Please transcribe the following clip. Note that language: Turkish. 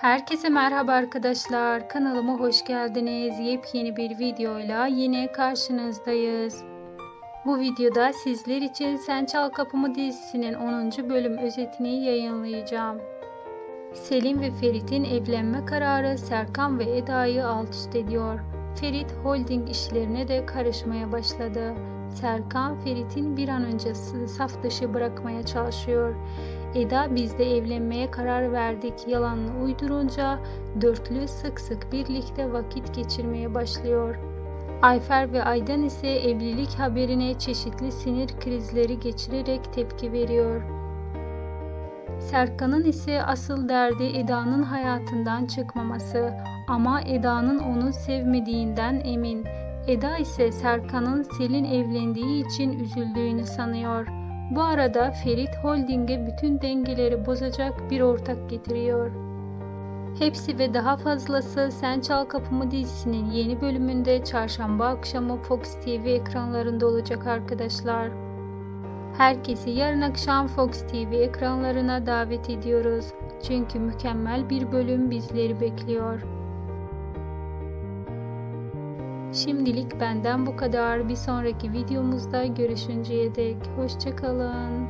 Herkese merhaba arkadaşlar. Kanalıma hoş geldiniz. Yepyeni bir videoyla yine karşınızdayız. Bu videoda sizler için Sen Çal Kapımı dizisinin 10. bölüm özetini yayınlayacağım. Selim ve Ferit'in evlenme kararı Serkan ve Eda'yı alt üst ediyor. Ferit holding işlerine de karışmaya başladı. Serkan Ferit'in bir an önce saf dışı bırakmaya çalışıyor. Eda biz de evlenmeye karar verdik yalanını uydurunca dörtlü sık sık birlikte vakit geçirmeye başlıyor. Ayfer ve Aydan ise evlilik haberine çeşitli sinir krizleri geçirerek tepki veriyor. Serkan'ın ise asıl derdi Eda'nın hayatından çıkmaması ama Eda'nın onu sevmediğinden emin. Eda ise Serkan'ın Selin evlendiği için üzüldüğünü sanıyor. Bu arada Ferit Holding'e bütün dengeleri bozacak bir ortak getiriyor. Hepsi ve daha fazlası Sen Çal Kapımı dizisinin yeni bölümünde çarşamba akşamı Fox TV ekranlarında olacak arkadaşlar. Herkesi yarın akşam Fox TV ekranlarına davet ediyoruz. Çünkü mükemmel bir bölüm bizleri bekliyor. Şimdilik benden bu kadar. Bir sonraki videomuzda görüşünceye dek hoşçakalın.